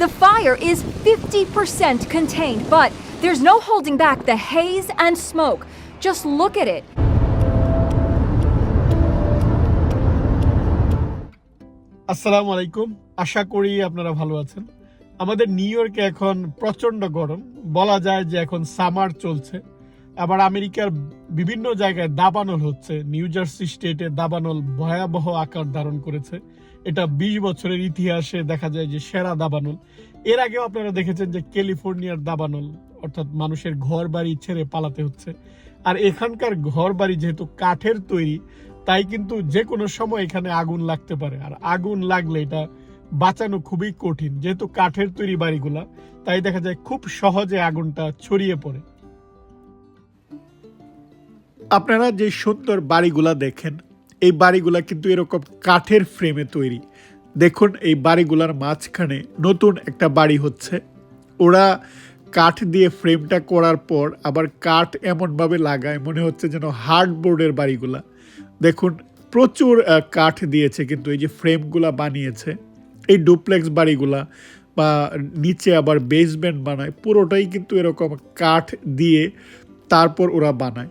The fire is 50% contained, but there's no holding back the haze and smoke. Just look at it. আসসালামু আলাইকুম আশা করি আপনারা ভালো আছেন আমাদের নিউ ইয়র্কে এখন প্রচণ্ড গরম বলা যায় যে এখন সামার চলছে আবার আমেরিকার বিভিন্ন জায়গায় দাবানল হচ্ছে নিউ জার্সি স্টেটে দাবানল ভয়াবহ আকার ধারণ করেছে এটা বিশ বছরের ইতিহাসে দেখা যায় যে সেরা দাবানল। এর আগেও আপনারা দেখেছেন যে ক্যালিফোর্নিয়ার দাবানল, অর্থাৎ মানুষের ঘর বাড়ি ছেড়ে পালাতে হচ্ছে। আর এখানকার ঘর বাড়ি যেহেতু কাঠের তৈরি, তাই কিন্তু যে কোনো সময় এখানে আগুন লাগতে পারে। আর আগুন লাগলে এটা বাঁচানো খুবই কঠিন। যেহেতু কাঠের তৈরি বাড়িগুলা, তাই দেখা যায় খুব সহজে আগুনটা ছড়িয়ে পড়ে। আপনারা যে সুন্দর বাড়িগুলা দেখেন এই বাড়িগুলা কিন্তু এরকম কাঠের ফ্রেমে তৈরি। দেখুন, এই বাড়িগুলার মাঝখানে নতুন একটা বাড়ি হচ্ছে। ওরা কাঠ দিয়ে ফ্রেমটা করার পর আবার কাঠ এমনভাবে লাগায়, মনে হচ্ছে যেন হার্ডবোর্ডের বাড়িগুলা। দেখুন, প্রচুর কাঠ দিয়েছে কিন্তু এই যে ফ্রেমগুলা বানিয়েছে। এই ডুপ্লেক্স বাড়িগুলা বা নিচে আবার বেসমেন্ট বানায়, পুরোটাই কিন্তু এরকম কাঠ দিয়ে তারপর ওরা বানায়।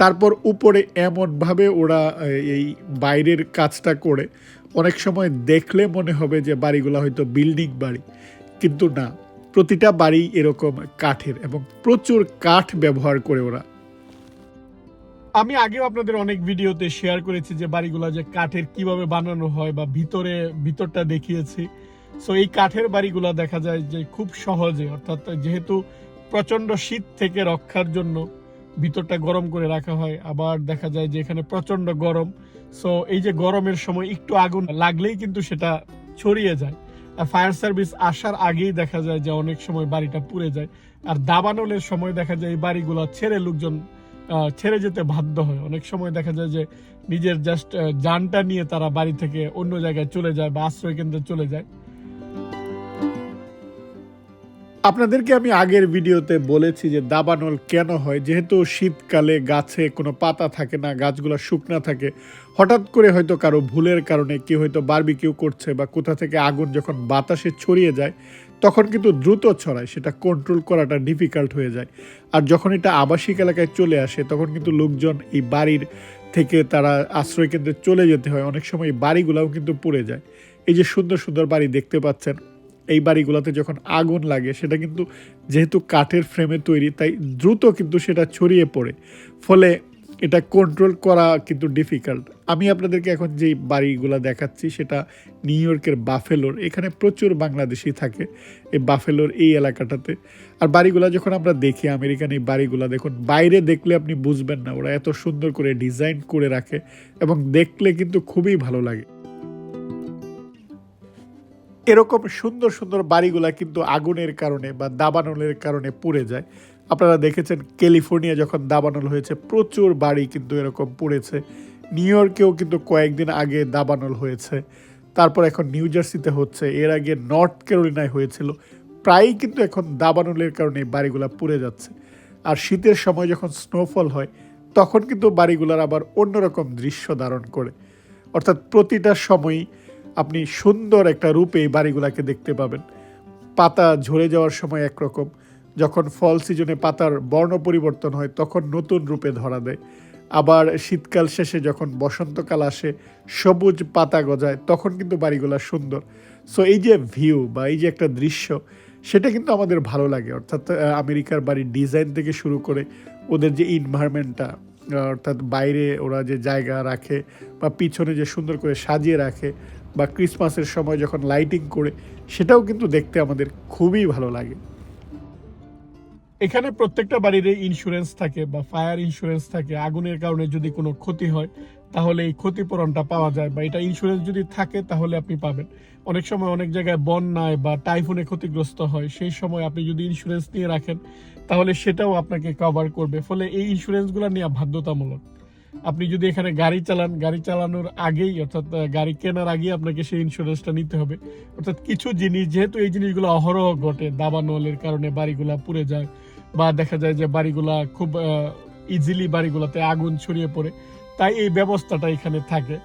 তারপর উপরে এমনভাবে ওরা এই বাইরের কাজটা করে, অনেক সময় দেখলে মনে হবে যে বাড়িগুলো হয়তো বিল্ডিং বাড়ি। কিন্তু না, প্রতিটা বাড়ি এরকম কাঠের এবং প্রচুর কাঠ ব্যবহার করে ওরা। আমি আগেও আপনাদের অনেক ভিডিওতে শেয়ার করেছি যে বাড়িগুলো যে কাঠের কীভাবে বানানো হয় বা ভিতরে, ভিতরটা দেখিয়েছি। সো এই কাঠের বাড়িগুলো দেখা যায় যে খুব সহজে, অর্থাৎ যেহেতু প্রচণ্ড শীত থেকে রক্ষার জন্য ভিতরটা গরম করে রাখা হয়। আবার দেখা যায় যে এখানে প্রচণ্ড গরম। সো এই যে গরমের সময় একটু আগুন লাগলেই কিন্তু সেটা ছড়িয়ে যায়। আর ফায়ার সার্ভিস আসার আগেই দেখা যায় যে অনেক সময় বাড়িটা পুড়ে যায়। আর দাবানলের সময় দেখা যায় এই বাড়িগুলো ছেড়ে লোকজন ছেড়ে যেতে বাধ্য হয়। অনেক সময় দেখা যায় যে নিজের জাস্ট যানটা নিয়ে তারা বাড়ি থেকে অন্য জায়গায় চলে যায় বা আশ্রয় কেন্দ্রে চলে যায়। আপনাদেরকে আমি আগের ভিডিওতে বলেছি যে দাবানল কেন হয়? যেহেতু শীতকালে গাছে কোনো পাতা থাকে না, গাছগুলো শুকনা থাকে, হঠাৎ করে হয়তো কারও ভুলের কারণে কেউ হয়তো বারবিকিউ করছে বা কোথা থেকে আগুন যখন বাতাসে ছড়িয়ে যায়, তখন কিন্তু দ্রুত ছড়ায়, সেটা কন্ট্রোল করাটা ডিফিকাল্ট হয়ে যায়। আর যখন এটা আবাসিক এলাকায় চলে আসে, তখন কিন্তু লোকজন এই বাড়ির থেকে তারা আশ্রয় কেন্দ্রে চলে যেতে হয়, অনেক সময় বাড়িগুলোও কিন্তু পড়ে যায়। এই যে সুন্দর সুন্দর বাড়ি দেখতে পাচ্ছেন এই বাড়িগুলোতে যখন আগুন লাগে, সেটা কিন্তু যেহেতু কাঠের ফ্রেমে তৈরি, তাই দ্রুত কিন্তু সেটা ছড়িয়ে পড়ে। ফলে এটা কন্ট্রোল করা কিন্তু ডিফিকাল্ট আমি আপনাদেরকে এখন যেই বাড়িগুলো দেখাচ্ছি, সেটা নিউ ইয়র্কের বাফেলোর এখানে প্রচুর বাংলাদেশি থাকে এই বাফেলোর এই এলাকাটাতে। আর বাড়িগুলো যখন আমরা দেখি, আমেরিকান এই বাড়িগুলো, দেখুন, বাইরে দেখলে আপনি বুঝবেন না। ওরা এত সুন্দর করে ডিজাইন করে রাখে এবং দেখলে কিন্তু খুবই ভালো লাগে। এরকম সুন্দর সুন্দর বাড়িগুলা কিন্তু আগুনের কারণে বা দাবানলের কারণে পুড়ে যায়। আপনারা দেখেছেন ক্যালিফোর্নিয়া যখন দাবানল হয়েছে, প্রচুর বাড়ি কিন্তু এরকম পুড়েছে। নিউ ইয়র্কেও কিন্তু কয়েকদিন আগে দাবানল হয়েছে। তারপর এখন নিউ জার্সিতে হচ্ছে। এর আগে নর্থ ক্যারোলিনায় হয়েছিল। প্রায়ই কিন্তু এখন দাবানলের কারণে বাড়িগুলা পুড়ে যাচ্ছে। আর শীতের সময় যখন স্নোফল হয়, তখন কিন্তু বাড়িগুলার আবার অন্যরকম দৃশ্য ধারণ করে। অর্থাৎ প্রতিটা সময়ই আপনি সুন্দর একটা রূপে এই বাড়িগুলাকে দেখতে পাবেন। পাতা ঝরে যাওয়ার সময় একরকম। যখন ফল সিজনে পাতার বর্ণ পরিবর্তন হয়, তখন নতুন রূপে ধরা দেয়। আবার শীতকাল শেষে যখন বসন্তকাল আসে, সবুজ পাতা গজায়, তখন কিন্তু বাড়িগুলা সুন্দর। সো এই যে ভিউ বা এই যে একটা দৃশ্য, সেটা কিন্তু আমাদের ভালো লাগে। অর্থাৎ আমেরিকার বাড়ির ডিজাইন থেকে শুরু করে ওদের যে ইনভায়রনমেন্টটা অর্থাৎ বাইরে ওরা যে জায়গা রাখে বা পিছনে যে সুন্দর করে সাজিয়ে রাখে বা ক্রিসমাসের সময় যখন লাইটিং করে, সেটাও কিন্তু দেখতে আমাদের খুবই ভালো লাগে। এখানে প্রত্যেকটা বাড়ির ইন্স্যুরেন্স থাকে বা ফায়ার ইন্স্যুরেন্স থাকে। আগুনের কারণে যদি কোনো ক্ষতি হয়, তাহলে এই ক্ষতিপূরণটা পাওয়া যায় বা এটা ইন্স্যুরেন্স যদি থাকে, তাহলে আপনি পাবেন। অনেক সময় অনেক জায়গায় বন্যায় বা টাইফুনে ক্ষতিগ্রস্ত হয়, সেই সময় আপনি যদি ইন্স্যুরেন্স নিয়ে রাখেন, তাহলে সেটাও আপনাকে কভার করবে। ফলে এই ইন্স্যুরেন্সগুলো নেওয়া বাধ্যতামূলক। আপনি যদি এখানে গাড়ি চালান, গাড়ি চালানোর আগেই, অর্থাৎ গাড়ি কেনার আগেই আপনাকে সেই ইন্স্যুরেন্সটা নিতে হবে। অর্থাৎ কিছু জিনিস, যেহেতু এই জিনিসগুলো অহরহ ঘটে, দাবানলের কারণে বাড়িগুলা পুড়ে যায় বা দেখা যায় যে বাড়িগুলা খুব ইজিলি বাড়িগুলোতে আগুন ছড়িয়ে পড়ে, তাই এই ব্যবস্থাটা এখানে থাকে।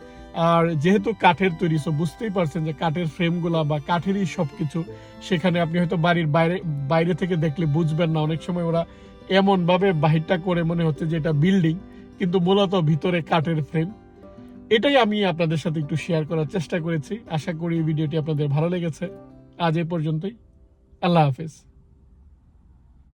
আর যেহেতু কাঠের তৈরি সো বুঝতেই পারছেন যে কাঠের ফ্রেমগুলা বা কাঠেরই সবকিছু, সেখানে আপনি হয়তো বাড়ির বাইরে বাইরে থেকে দেখলে বুঝবেন না। অনেক সময় ওরা এমন ভাবে বাহিরটা করে, মনে হচ্ছে যে এটা বিল্ডিং কিন্তু মূলত ভিতরে কাঠের ফ্রেম এটাই আমি আপনাদের সাথে একটু শেয়ার করার চেষ্টা করেছি। আশা করি ভিডিওটি আপনাদের ভালো লেগেছে। আজ এ পর্যন্তই। আল্লাহ হাফেজ।